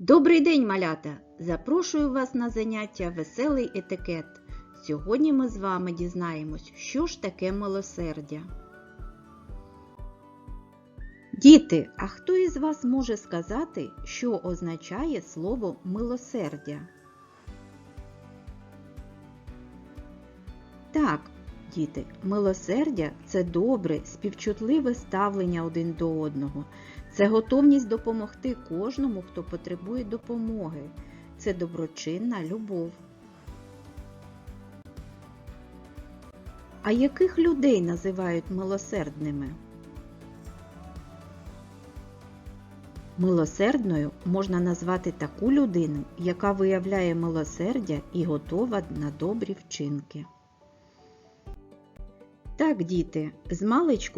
Добрий день, малята! Запрошую вас на заняття Веселий етикет. Сьогодні ми з вами дізнаємось, що ж таке милосердя. Діти, а хто із вас може сказати, що означає слово милосердя? Діти, милосердя це добре, співчутливе ставлення один до одного. Це готовність допомогти кожному, хто потребує допомоги. Це доброчинна любов. А яких людей називають милосердними? Милосердною можна назвати таку людину, яка виявляє милосердя і готова на добрі вчинки. Так, діти, з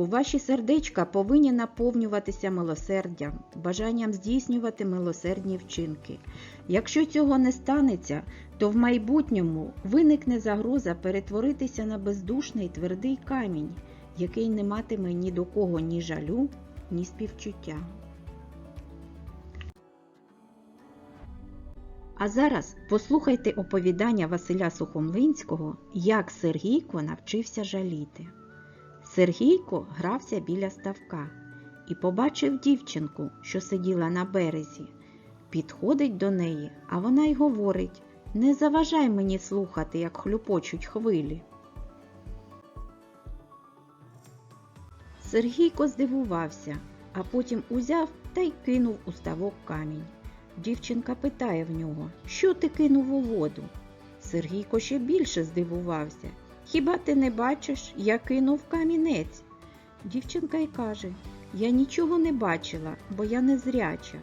ваші сердечка повинні наповнюватися милосердям, бажанням здійснювати милосердні вчинки. Якщо цього не станеться, то в майбутньому виникне загроза перетворитися на бездушний твердий камінь, який не матиме ні до кого ні жалю, ні співчуття. А зараз послухайте оповідання Василя Сухомлинського, як Сергійко навчився жаліти. Сергійко грався біля ставка і побачив дівчинку, що сиділа на березі. Підходить до неї, а вона й говорить Не заважай мені слухати, як хлюпочуть хвилі. Сергійко здивувався, а потім узяв та й кинув у ставок камінь. Дівчинка питає в нього, що ти кинув у воду? Сергійко ще більше здивувався. Хіба ти не бачиш, я кинув камінець? Дівчинка й каже, я нічого не бачила, бо я не зряча.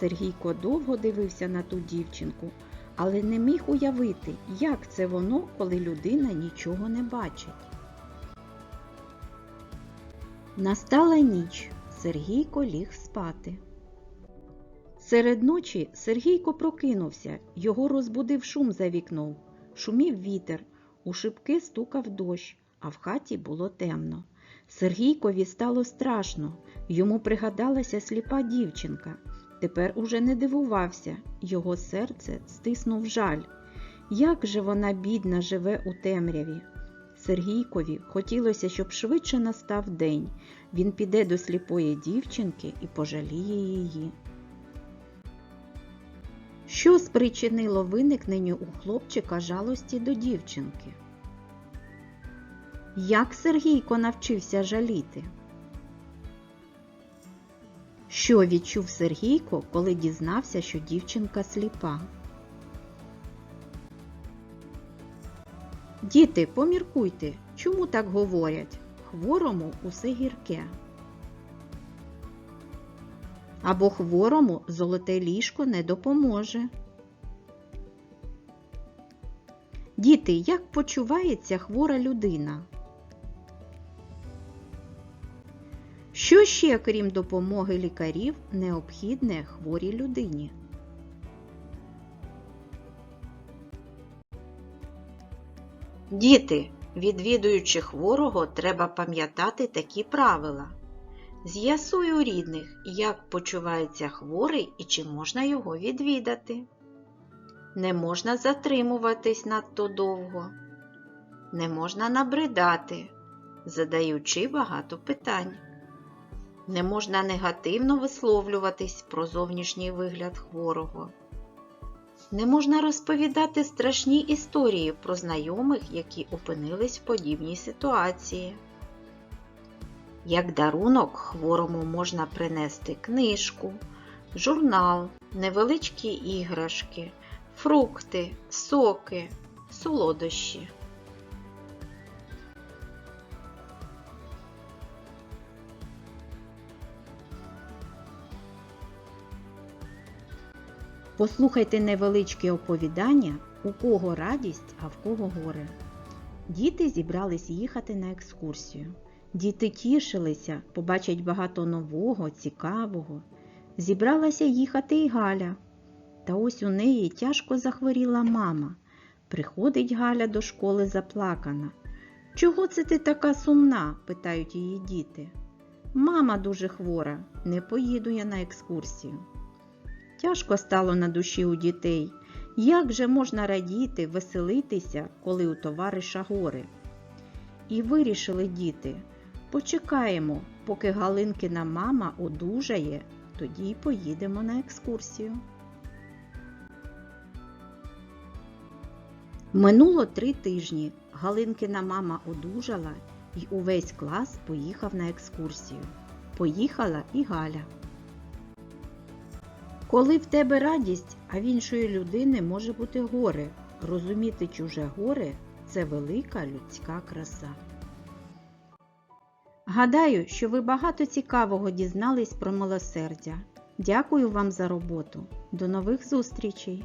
Сергійко довго дивився на ту дівчинку, але не міг уявити, як це воно, коли людина нічого не бачить. Настала ніч. Сергійко ліг спати. Серед ночі Сергійко прокинувся, його розбудив шум за вікном. Шумів вітер, у шибки стукав дощ, а в хаті було темно. Сергійкові стало страшно, йому пригадалася сліпа дівчинка. Тепер уже не дивувався, його серце стиснув жаль. Як же вона, бідна, живе у темряві? Сергійкові хотілося, щоб швидше настав день. Він піде до сліпої дівчинки і пожаліє її. Що спричинило виникненню у хлопчика жалості до дівчинки? Як Сергійко навчився жаліти? Що відчув Сергійко, коли дізнався, що дівчинка сліпа? Діти, поміркуйте, чому так говорять? Хворому усе гірке. Або хворому золоте ліжко не допоможе. Діти, як почувається хвора людина? Що ще, крім допомоги лікарів, необхідне хворій людині? Діти, відвідуючи хворого, треба пам'ятати такі правила. З'ясуй у рідних, як почувається хворий і чи можна його відвідати. Не можна затримуватись надто довго. Не можна набридати, задаючи багато питань. Не можна негативно висловлюватись про зовнішній вигляд хворого. Не можна розповідати страшні історії про знайомих, які опинились в подібній ситуації. Як дарунок хворому можна принести книжку, журнал, невеличкі іграшки, фрукти, соки, солодощі. Послухайте невеличке оповідання, у кого радість, а в кого горе. Діти зібрались їхати на екскурсію. Діти тішилися, побачать багато нового, цікавого. Зібралася їхати і Галя. Та ось у неї тяжко захворіла мама. Приходить Галя до школи заплакана. Чого це ти така сумна? питають її діти. Мама дуже хвора, не поїду я на екскурсію. Тяжко стало на душі у дітей. Як же можна радіти, веселитися, коли у товариша горе? І вирішили діти, почекаємо, поки Галинкина мама одужає, тоді поїдемо на екскурсію. Минуло три тижні. Галинкина мама одужала і увесь клас поїхав на екскурсію. Поїхала і Галя. Коли в тебе радість, а в іншої людини може бути горе. Розуміти чуже горе це велика людська краса. Гадаю, що ви багато цікавого дізнались про милосердя. Дякую вам за роботу. До нових зустрічей!